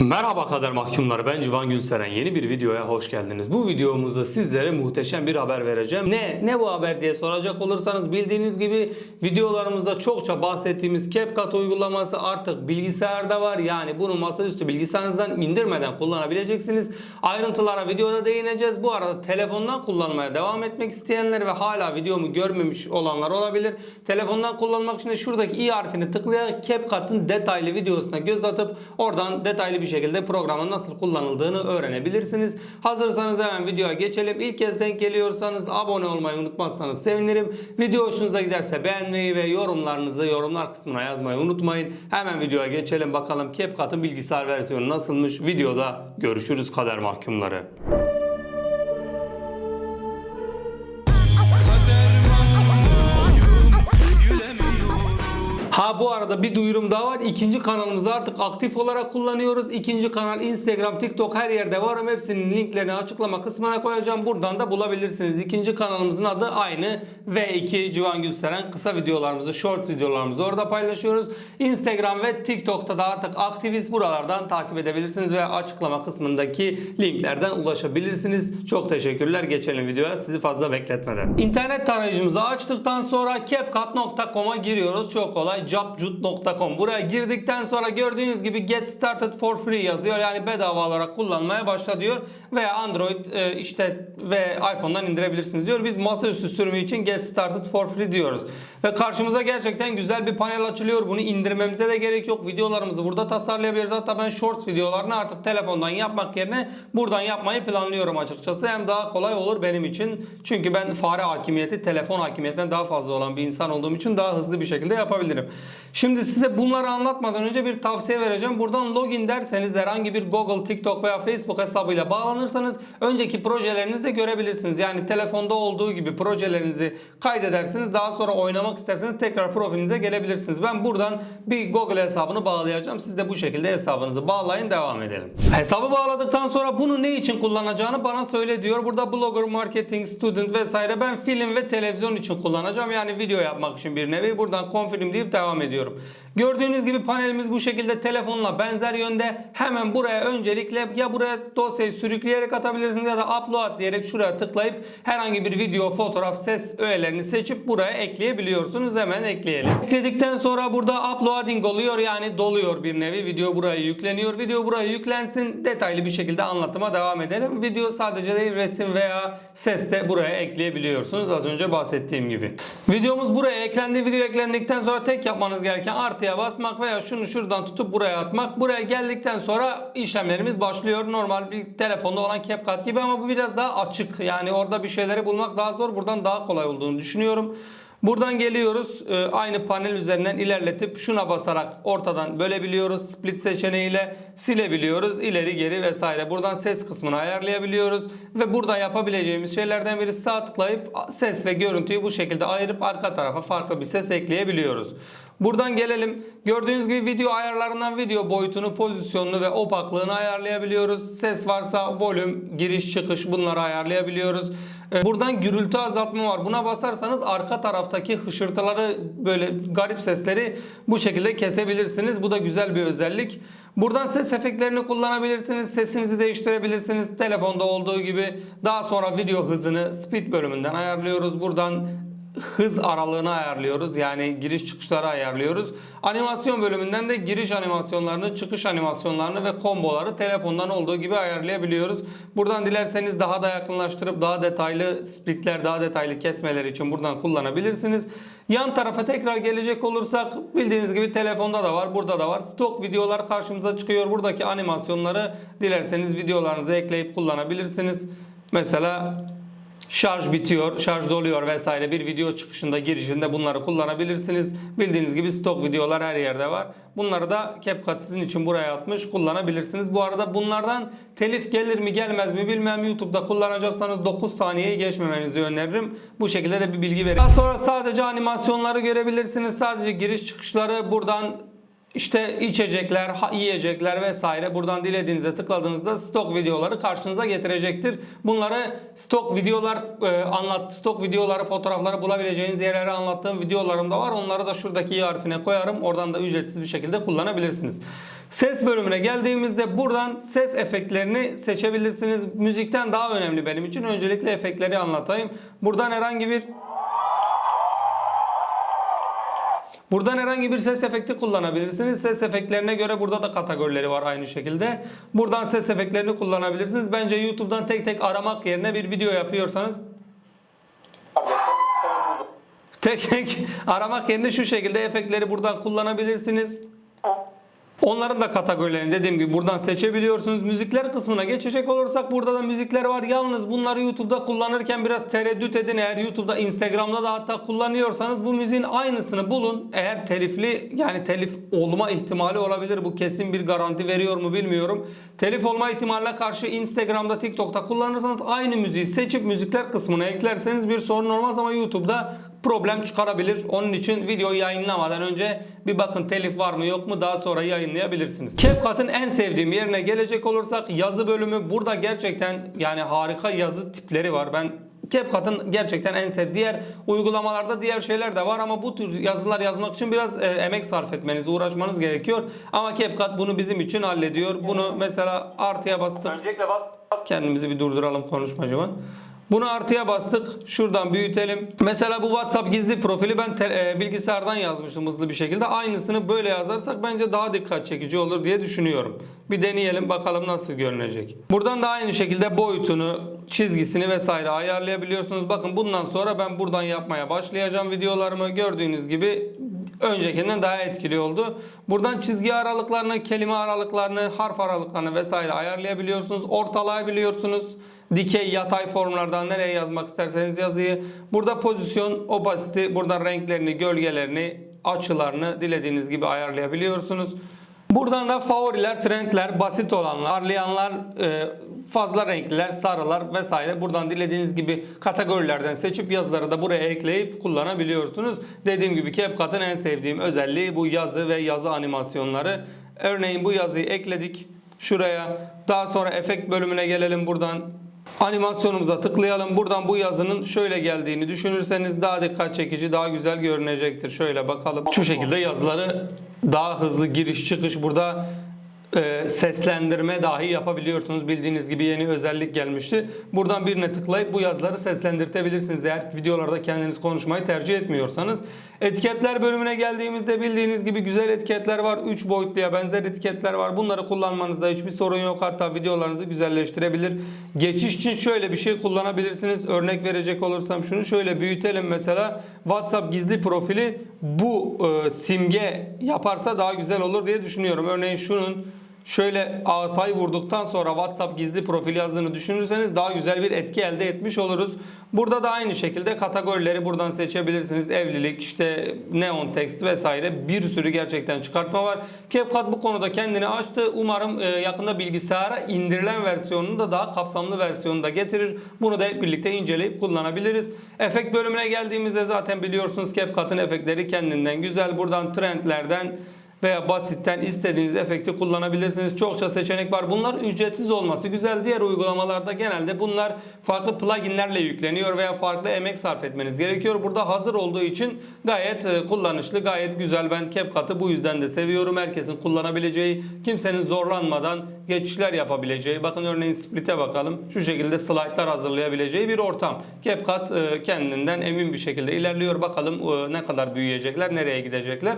Merhaba kader mahkumları ben Civan Gülseren yeni bir videoya hoş geldiniz. Bu videomuzda sizlere muhteşem bir haber vereceğim. Ne ne bu haber diye soracak olursanız bildiğiniz gibi videolarımızda çokça bahsettiğimiz CapCut uygulaması artık bilgisayarda var. Yani bunu masaüstü bilgisayarınızdan indirmeden kullanabileceksiniz. Ayrıntılara videoda değineceğiz. Bu arada telefondan kullanmaya devam etmek isteyenler ve hala videomu görmemiş olanlar olabilir. Telefondan kullanmak için de şuradaki i harfini tıklayarak CapCut'ın detaylı videosuna göz atıp oradan detaylı bir şekilde programın nasıl kullanıldığını öğrenebilirsiniz. Hazırsanız hemen videoya geçelim. İlk kez denk geliyorsanız abone olmayı unutmazsanız sevinirim. Video hoşunuza giderse beğenmeyi ve yorumlarınızı yorumlar kısmına yazmayı unutmayın. Hemen videoya geçelim bakalım CapCut'ın bilgisayar versiyonu nasılmış. Videoda görüşürüz kader mahkumları. Ha bu arada bir duyurum daha var. İkinci kanalımızı artık aktif olarak kullanıyoruz. İkinci kanal Instagram, TikTok her yerde varım. Hepsinin linklerini açıklama kısmına koyacağım. Buradan da bulabilirsiniz. İkinci kanalımızın adı aynı V2 Civan Gülseren. Kısa videolarımızı, short videolarımızı orada paylaşıyoruz. Instagram ve TikTok'ta da artık aktiviz. Buralardan takip edebilirsiniz ve açıklama kısmındaki linklerden ulaşabilirsiniz. Çok teşekkürler. Geçelim videoya sizi fazla bekletmeden. İnternet tarayıcımızı açtıktan sonra CapCut.com'a giriyoruz. Çok kolay. Jobcut.com. Buraya girdikten sonra gördüğünüz gibi Get Started for Free yazıyor. Yani bedava olarak kullanmaya başla diyor. Veya Android e, işte ve iPhone'dan indirebilirsiniz diyor. Biz masaüstü sürümü için Get Started for Free diyoruz. Ve karşımıza gerçekten güzel bir panel açılıyor. Bunu indirmemize de gerek yok. Videolarımızı burada tasarlayabiliriz. Hatta ben Shorts videolarını artık telefondan yapmak yerine buradan yapmayı planlıyorum açıkçası. Hem daha kolay olur benim için. Çünkü ben fare hakimiyeti telefon hakimiyetinden daha fazla olan bir insan olduğum için daha hızlı bir şekilde yapabilirim. Şimdi size bunları anlatmadan önce bir tavsiye vereceğim. Buradan login derseniz herhangi bir Google, TikTok veya Facebook hesabıyla bağlanırsanız önceki projelerinizi de görebilirsiniz. Yani telefonda olduğu gibi projelerinizi kaydedersiniz. Daha sonra oynamak isterseniz tekrar profilinize gelebilirsiniz. Ben buradan bir Google hesabını bağlayacağım. Siz de bu şekilde hesabınızı bağlayın devam edelim. Hesabı bağladıktan sonra bunu ne için kullanacağını bana söyle diyor. Burada blogger, marketing, student vesaire ben film ve televizyon için kullanacağım. Yani video yapmak için bir nevi. Buradan confirm deyip devam ediyorum. Gördüğünüz gibi panelimiz bu şekilde telefonla benzer yönde. Hemen buraya öncelikle ya buraya dosyayı sürükleyerek atabilirsiniz ya da upload diyerek şuraya tıklayıp herhangi bir video, fotoğraf, ses öğelerini seçip buraya ekleyebiliyorsunuz. Hemen ekleyelim. Ekledikten sonra burada uploading oluyor yani doluyor bir nevi. Video buraya yükleniyor. Video buraya yüklensin. Detaylı bir şekilde anlatıma devam edelim. Video sadece değil resim veya ses de buraya ekleyebiliyorsunuz. Az önce bahsettiğim gibi. Videomuz buraya eklendi. Video eklendikten sonra tek yapmanız gereken artıya basmak veya şunu şuradan tutup buraya atmak. Buraya geldikten sonra işlemlerimiz başlıyor. Normal bir telefonda olan CapCut gibi ama bu biraz daha açık. Yani orada bir şeyleri bulmak daha zor. Buradan daha kolay olduğunu düşünüyorum. Buradan geliyoruz. Ee, aynı panel üzerinden ilerletip şuna basarak ortadan bölebiliyoruz. Split seçeneğiyle silebiliyoruz. İleri geri vesaire. Buradan ses kısmını ayarlayabiliyoruz. Ve burada yapabileceğimiz şeylerden biri sağ tıklayıp ses ve görüntüyü bu şekilde ayırıp arka tarafa farklı bir ses ekleyebiliyoruz. Buradan gelelim. Gördüğünüz gibi video ayarlarından video boyutunu, pozisyonunu ve opaklığını ayarlayabiliyoruz. Ses varsa volüm, giriş, çıkış bunları ayarlayabiliyoruz. Ee, Buradan gürültü azaltma var. Buna basarsanız arka taraftaki hışırtıları böyle garip sesleri bu şekilde kesebilirsiniz. Bu da güzel bir özellik. Buradan ses efektlerini kullanabilirsiniz. Sesinizi değiştirebilirsiniz. Telefonda olduğu gibi. Daha sonra video hızını speed bölümünden ayarlıyoruz. Buradan hız aralığını ayarlıyoruz. Yani giriş çıkışları ayarlıyoruz. Animasyon bölümünden de giriş animasyonlarını, çıkış animasyonlarını ve komboları telefondan olduğu gibi ayarlayabiliyoruz. Buradan dilerseniz daha da yakınlaştırıp daha detaylı splitler, daha detaylı kesmeler için buradan kullanabilirsiniz. Yan tarafa tekrar gelecek olursak bildiğiniz gibi telefonda da var, burada da var. Stok videolar karşımıza çıkıyor. Buradaki animasyonları dilerseniz videolarınıza ekleyip kullanabilirsiniz. Mesela Şarj bitiyor, şarj doluyor vesaire bir video çıkışında girişinde bunları kullanabilirsiniz. Bildiğiniz gibi stok videolar her yerde var. Bunları da CapCut sizin için buraya atmış kullanabilirsiniz. Bu arada bunlardan telif gelir mi gelmez mi bilmem YouTube'da kullanacaksanız 9 saniyeyi geçmemenizi öneririm. Bu şekilde de bir bilgi vereyim. Daha sonra sadece animasyonları görebilirsiniz. Sadece giriş çıkışları buradan işte içecekler, yiyecekler vesaire buradan dilediğinizde tıkladığınızda stok videoları karşınıza getirecektir. Bunları stok videolar e, anlat stok videoları, fotoğrafları bulabileceğiniz yerlere anlattığım videolarım da var. Onları da şuradaki i harfine koyarım. Oradan da ücretsiz bir şekilde kullanabilirsiniz. Ses bölümüne geldiğimizde buradan ses efektlerini seçebilirsiniz. Müzikten daha önemli benim için. Öncelikle efektleri anlatayım. Buradan herhangi bir Buradan herhangi bir ses efekti kullanabilirsiniz. Ses efektlerine göre burada da kategorileri var aynı şekilde. Buradan ses efektlerini kullanabilirsiniz. Bence YouTube'dan tek tek aramak yerine bir video yapıyorsanız tek tek aramak yerine şu şekilde efektleri buradan kullanabilirsiniz. Onların da kategorilerini dediğim gibi buradan seçebiliyorsunuz. Müzikler kısmına geçecek olursak burada da müzikler var. Yalnız bunları YouTube'da kullanırken biraz tereddüt edin. Eğer YouTube'da, Instagram'da da hatta kullanıyorsanız bu müziğin aynısını bulun. Eğer telifli yani telif olma ihtimali olabilir. Bu kesin bir garanti veriyor mu bilmiyorum. Telif olma ihtimaline karşı Instagram'da, TikTok'ta kullanırsanız aynı müziği seçip müzikler kısmına eklerseniz bir sorun olmaz ama YouTube'da problem çıkarabilir. Onun için videoyu yayınlamadan önce bir bakın telif var mı yok mu daha sonra yayınlayabilirsiniz. CapCut'ın en sevdiğim yerine gelecek olursak yazı bölümü burada gerçekten yani harika yazı tipleri var. Ben CapCut'ın gerçekten en sevdiğim diğer uygulamalarda diğer şeyler de var ama bu tür yazılar yazmak için biraz e, emek sarf etmeniz, uğraşmanız gerekiyor. Ama CapCut bunu bizim için hallediyor. Bunu mesela artıya bastık. Öncelikle WhatsApp Kendimizi bir durduralım konuşmacıma. Bunu artıya bastık. Şuradan büyütelim. Mesela bu WhatsApp gizli profili ben e, bilgisayardan yazmıştım hızlı bir şekilde. Aynısını böyle yazarsak bence daha dikkat çekici olur diye düşünüyorum. Bir deneyelim bakalım nasıl görünecek. Buradan da aynı şekilde boyutunu, çizgisini vesaire ayarlayabiliyorsunuz. Bakın bundan sonra ben buradan yapmaya başlayacağım videolarımı. Gördüğünüz gibi öncekinden daha etkili oldu. Buradan çizgi aralıklarını, kelime aralıklarını, harf aralıklarını vesaire ayarlayabiliyorsunuz. Ortalayabiliyorsunuz. Dikey, yatay formlardan nereye yazmak isterseniz yazıyı. Burada pozisyon, opacity, burada renklerini, gölgelerini, açılarını dilediğiniz gibi ayarlayabiliyorsunuz. Buradan da favoriler, trendler, basit olanlar, parlayanlar, e, fazla renkliler, sarılar vesaire. Buradan dilediğiniz gibi kategorilerden seçip yazıları da buraya ekleyip kullanabiliyorsunuz. Dediğim gibi CapCut'ın en sevdiğim özelliği bu yazı ve yazı animasyonları. Örneğin bu yazıyı ekledik şuraya. Daha sonra efekt bölümüne gelelim buradan. Animasyonumuza tıklayalım. Buradan bu yazının şöyle geldiğini düşünürseniz daha dikkat çekici, daha güzel görünecektir. Şöyle bakalım. Şu şekilde yazıları daha hızlı giriş çıkış burada e, seslendirme dahi yapabiliyorsunuz. Bildiğiniz gibi yeni özellik gelmişti. Buradan birine tıklayıp bu yazıları seslendirtebilirsiniz eğer videolarda kendiniz konuşmayı tercih etmiyorsanız. Etiketler bölümüne geldiğimizde bildiğiniz gibi güzel etiketler var. 3 boyutluya benzer etiketler var. Bunları kullanmanızda hiçbir sorun yok. Hatta videolarınızı güzelleştirebilir. Geçiş için şöyle bir şey kullanabilirsiniz. Örnek verecek olursam şunu şöyle büyütelim mesela. WhatsApp gizli profili bu e, simge yaparsa daha güzel olur diye düşünüyorum. Örneğin şunun şöyle asayı vurduktan sonra WhatsApp gizli profil yazdığını düşünürseniz daha güzel bir etki elde etmiş oluruz. Burada da aynı şekilde kategorileri buradan seçebilirsiniz. Evlilik, işte neon text vesaire bir sürü gerçekten çıkartma var. CapCut bu konuda kendini açtı. Umarım e, yakında bilgisayara indirilen versiyonunu da daha kapsamlı versiyonu da getirir. Bunu da hep birlikte inceleyip kullanabiliriz. Efekt bölümüne geldiğimizde zaten biliyorsunuz CapCut'ın efektleri kendinden güzel. Buradan trendlerden veya basitten istediğiniz efekti kullanabilirsiniz. Çokça seçenek var. Bunlar ücretsiz olması güzel. Diğer uygulamalarda genelde bunlar farklı pluginlerle yükleniyor veya farklı emek sarf etmeniz gerekiyor. Burada hazır olduğu için gayet e, kullanışlı, gayet güzel. Ben CapCut'ı bu yüzden de seviyorum. Herkesin kullanabileceği, kimsenin zorlanmadan geçişler yapabileceği. Bakın örneğin Split'e bakalım. Şu şekilde slaytlar hazırlayabileceği bir ortam. CapCut e, kendinden emin bir şekilde ilerliyor. Bakalım e, ne kadar büyüyecekler, nereye gidecekler.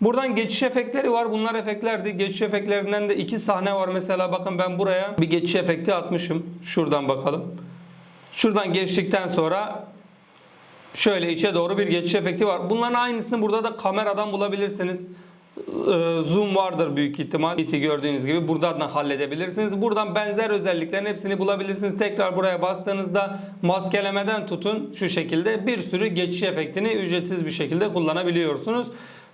Buradan geçiş efektleri var. Bunlar efektlerdi. Geçiş efektlerinden de iki sahne var. Mesela bakın ben buraya bir geçiş efekti atmışım. Şuradan bakalım. Şuradan geçtikten sonra şöyle içe doğru bir geçiş efekti var. Bunların aynısını burada da kameradan bulabilirsiniz. Ee, Zoom vardır büyük ihtimal. İti gördüğünüz gibi buradan da halledebilirsiniz. Buradan benzer özelliklerin hepsini bulabilirsiniz. Tekrar buraya bastığınızda maskelemeden tutun şu şekilde bir sürü geçiş efektini ücretsiz bir şekilde kullanabiliyorsunuz.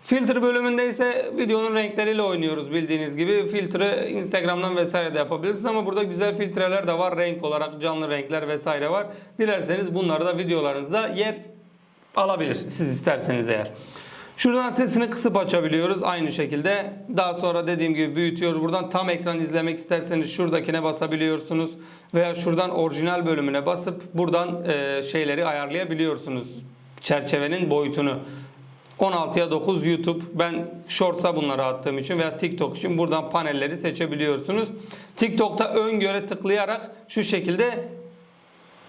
Filtre bölümünde ise videonun renkleriyle oynuyoruz bildiğiniz gibi. Filtre Instagram'dan vesaire de yapabilirsiniz ama burada güzel filtreler de var. Renk olarak canlı renkler vesaire var. Dilerseniz bunları da videolarınızda yer alabilir siz isterseniz eğer. Şuradan sesini kısıp açabiliyoruz aynı şekilde. Daha sonra dediğim gibi büyütüyoruz. Buradan tam ekran izlemek isterseniz şuradakine basabiliyorsunuz. Veya şuradan orijinal bölümüne basıp buradan e, şeyleri ayarlayabiliyorsunuz. Çerçevenin boyutunu. 16'ya 9 YouTube. Ben Shorts'a bunları attığım için veya TikTok için buradan panelleri seçebiliyorsunuz. TikTok'ta ön göre tıklayarak şu şekilde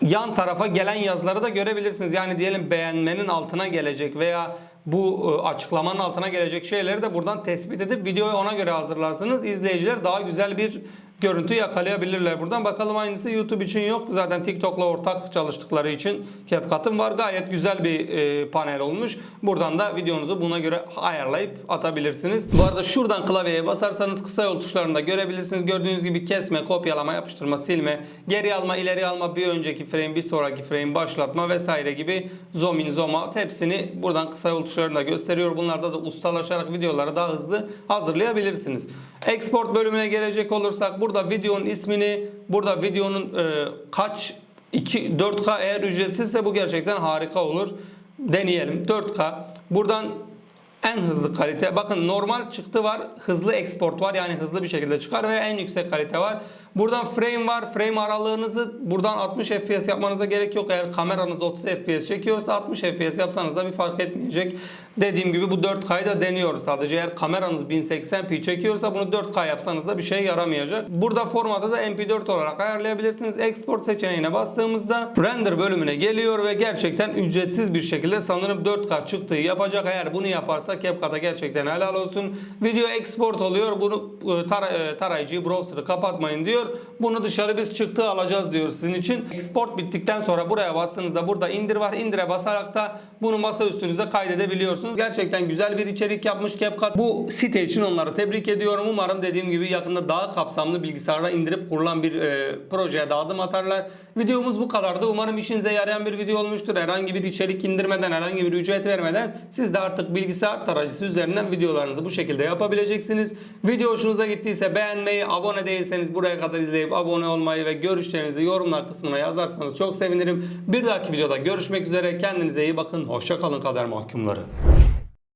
yan tarafa gelen yazıları da görebilirsiniz. Yani diyelim beğenmenin altına gelecek veya bu e, açıklamanın altına gelecek şeyleri de buradan tespit edip videoyu ona göre hazırlarsınız. İzleyiciler daha güzel bir görüntü yakalayabilirler. Buradan bakalım aynısı YouTube için yok. Zaten TikTok'la ortak çalıştıkları için CapCut'ın var. Gayet güzel bir e, panel olmuş. Buradan da videonuzu buna göre ayarlayıp atabilirsiniz. Bu arada şuradan klavyeye basarsanız kısa yol tuşlarında görebilirsiniz. Gördüğünüz gibi kesme, kopyalama, yapıştırma, silme, geri alma, ileri alma, bir önceki frame, bir sonraki frame, başlatma vesaire gibi zoom in, zoom out hepsini buradan kısa yol tuşlarında gösteriyor. Bunlarda da ustalaşarak videoları daha hızlı hazırlayabilirsiniz. Export bölümüne gelecek olursak burada videonun ismini, burada videonun e, kaç 2 4K eğer ücretsizse bu gerçekten harika olur. Deneyelim. 4K. Buradan en hızlı kalite. Bakın normal çıktı var, hızlı export var yani hızlı bir şekilde çıkar ve en yüksek kalite var. Buradan frame var. Frame aralığınızı buradan 60 FPS yapmanıza gerek yok. Eğer kameranız 30 FPS çekiyorsa 60 FPS yapsanız da bir fark etmeyecek. Dediğim gibi bu 4K'yı da deniyoruz sadece. Eğer kameranız 1080p çekiyorsa bunu 4K yapsanız da bir şey yaramayacak. Burada formatı da MP4 olarak ayarlayabilirsiniz. Export seçeneğine bastığımızda render bölümüne geliyor ve gerçekten ücretsiz bir şekilde sanırım 4K çıktığı yapacak. Eğer bunu yaparsa CapCut'a gerçekten helal olsun. Video export oluyor. Bunu e, tara- e, tarayıcıyı, browser'ı kapatmayın diyor. Bunu dışarı biz çıktı alacağız diyor sizin için. Export bittikten sonra buraya bastığınızda burada indir var. İndire basarak da bunu masa üstünüze kaydedebiliyorsunuz. Gerçekten güzel bir içerik yapmış CapCut. Bu site için onları tebrik ediyorum. Umarım dediğim gibi yakında daha kapsamlı bilgisayarda indirip kurulan bir e, projeye daha adım atarlar. Videomuz bu kadardı. Umarım işinize yarayan bir video olmuştur. Herhangi bir içerik indirmeden, herhangi bir ücret vermeden siz de artık bilgisayar tarayıcısı üzerinden videolarınızı bu şekilde yapabileceksiniz. Video hoşunuza gittiyse beğenmeyi, abone değilseniz buraya kadar izleyip abone olmayı ve görüşlerinizi yorumlar kısmına yazarsanız çok sevinirim. Bir dahaki videoda görüşmek üzere. Kendinize iyi bakın. Hoşça kalın kader mahkumları.